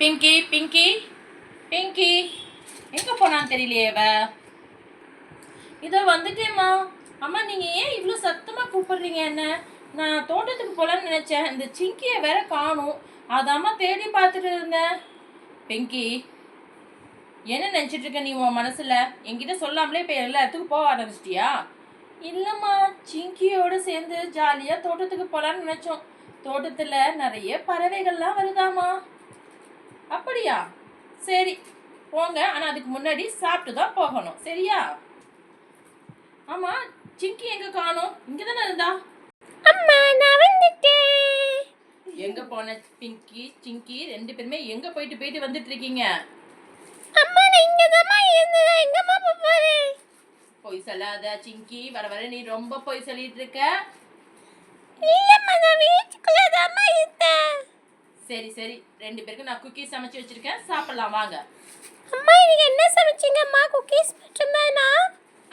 பிங்கி பிங்கி பிங்கி எங்க போனான்னு தெரியலையே இவ? இதோ வந்துட்டேம்மா. அம்மா நீங்க ஏன் இவ்வளோ சத்தமாக கூப்பிடுறீங்க என்ன? நான் தோட்டத்துக்கு போகலான்னு நினைச்சேன். இந்த சிங்கியை வேற காணும். அதாம்மா தேடி பார்த்துட்டு இருந்தேன். பிங்கி என்ன நினச்சிட்டு இருக்க நீ உன் மனசில்? என்கிட்ட சொல்லாமலே இப்போ எல்லாத்துக்கும் போக ஆரம்பிச்சிட்டியா? இல்லைம்மா சிங்கியோட சேர்ந்து ஜாலியாக தோட்டத்துக்கு போகலான்னு நினச்சோம். தோட்டத்தில் நிறைய பறவைகள்லாம் வருதாம்மா. அப்படியா? சரி போங்க. ஆனால் அதுக்கு முன்னாடி சாப்பிட்டு தான் போகணும். சரியா? ஆமாம் சிங்கி எங்கே காணோம்? இங்கே தானே இருந்தா? அம்மா நான் வந்துட்டேன். எங்கே போன பிங்கி சிங்கி? ரெண்டு பேருமே எங்கே போயிட்டு போயிட்டு வந்துட்டு இருக்கீங்க? அம்மா நான் இங்க தான் இருந்தேன் எங்கம்மா போக போறேன்? பொய் சொல்லாத சிங்கி. வர வர நீ ரொம்ப பொய் சொல்லிட்டு இருக்க. இல்லம்மா நான் வீட்டுக்குள்ள தான் இருந்தேன் சரி சரி. ரெண்டு பேருக்கு நான் குக்கீஸ் சமைச்சு வச்சிருக்கேன். சாப்பிடலாம் வாங்க. அம்மா இன்னைக்கு என்ன சமைச்சீங்கம்மா? குக்கீஸ் மட்டும்தானா?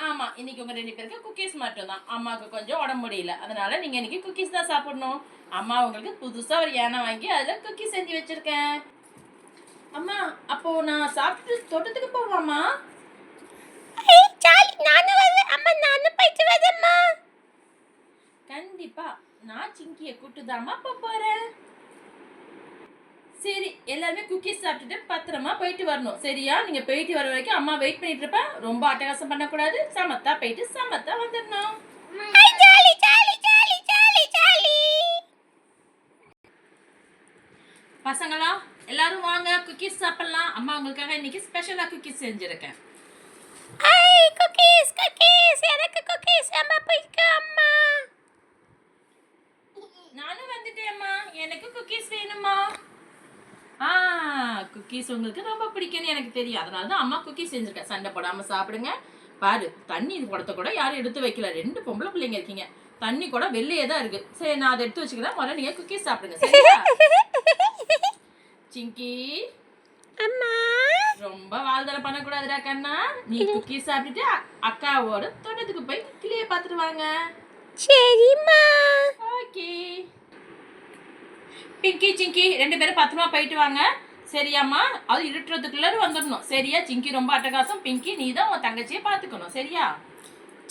ஆமா இன்னைக்கு உங்க ரெண்டு பேருக்கு குக்கீஸ் மட்டும் தான் அம்மாவுக்கு கொஞ்சம் உடம்பு முடியல. அதனால நீங்க இன்னைக்கு குக்கீஸ் தான் சாப்பிடணும். அம்மா உங்களுக்கு புதுசா ஒரு யானை வாங்கி அதுல குக்கீஸ் செஞ்சு வச்சிருக்கேன். அம்மா அப்போ நான் சாப்பிட்டு தோட்டத்துக்கு போவாமா நானும் வரேன் அம்மா நானும் போயிட்டு வரேம்மா. கண்டிப்பா. நான் சிங்கிய கூட்டுதாம்மா போக போறேன். சரி எல்லாருமே குக்கீஸ் சாப்பிட்டுட்டு பத்திரமா போயிட்டு வரணும். சரியா? நீங்க போயிட்டு வர வரைக்கும் அம்மா வெயிட் பண்ணிட்டு இருப்பேன் ரொம்ப அட்டகாசம் பண்ணக்கூடாது. சமத்தா போயிட்டு சமத்தா வந்துடணும். பசங்களா எல்லாரும் வாங்க. குக்கீஸ் சாப்பிடலாம். அம்மா உங்களுக்காக இன்னைக்கு ஸ்பெஷலா குக்கீஸ் செஞ்சிருக்கேன். குக்கீஸ் குக்கீஸ் எனக்கு குக்கீஸ் ரொம்ப பிடிக்கும் அம்மா. நானும் வந்துட்டேம்மா எனக்கு குக்கீஸ் வேணுமா குக்கீஸ் உங்களுக்கு ரொம்ப பிடிக்கும்னு எனக்கு தெரியும். அதனால தான் அம்மா குக்கீஸ் செஞ்சிருக்கேன். சண்டை போடாம சாப்பிடுங்க. பாரு தண்ணி இது குடத்த கூட யாரும் எடுத்து வைக்கல. ரெண்டு பொம்பளை பிள்ளைங்க இருக்கீங்க. தண்ணி கூட வெளியே தான் இருக்கு. சரி நான் அதை எடுத்து வச்சுக்கிறேன். முதல்ல நீங்க குக்கீஸ் சாப்பிடுங்க. சரியா? சிங்கி. அம்மா. ரொம்ப வாழ்தலை பண்ணக்கூடாதுடா கண்ணா. நீ குக்கீஸ் சாப்பிட்டுட்டு அக்காவோட தோட்டத்துக்கு போய் கிளியை பார்த்துட்டு வாங்க. சரிம்மா. ஓகே. பிங்கி சிங்கி ரெண்டு பேரும் பத்திரமா போயிட்டு வாங்க. சரியாம்மா? அது இருட்டுறதுக்குள்ள வந்துடணும். சரியா? சிங்கி ரொம்ப அட்டகாசம். பிங்கி நீ தான் உன் தங்கச்சியை பார்த்துக்கணும். சரியா?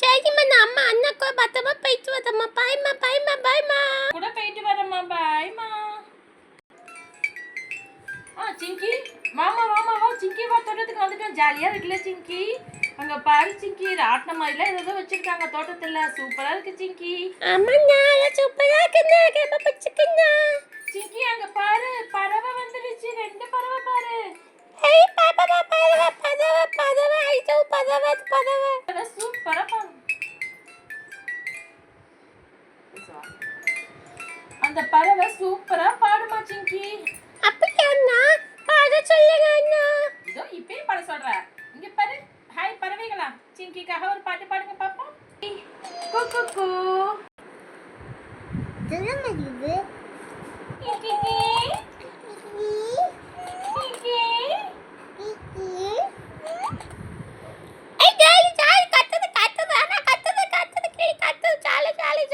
சரிம்மா நான் அம்மா அண்ணாக்கோ பத்திரமா போயிட்டு வரேம்மா. பாய்மா பாய்மா பாய்மா கூட போயிட்டு வரேம்மா. பாய்மா ஆ சிங்கி வாமா வாமா வா. சிங்கி வா. தோட்டத்துக்கு வந்துட்டோம் ஜாலியா இருக்குல்ல சிங்கி அங்க பாரு சிங்கி ராட்டின மாதிரிலாம் ஏதோ வச்சிருக்காங்க தோட்டத்துல. சூப்பரா இருக்கு சிங்கி அம்மாண்ணா சூப்பரா இருக்குண்ணா. பதவ பதவ. சூப்பரா பாரு அந்த பறவை சூப்பரா பாடுமா சிங்கி. அப்படியா அண்ணா? பாட சொல்லுங்க அண்ணா. இதோ இப்பயே பாட சொல்றேன் இங்க பாரு. ஹாய் பறவைகளா. சிங்கிக்காக ஒரு பாட்டு பாடுங்க பாப்போம். கு கு கு சொல்லுங்க இது?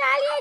ஜாலியா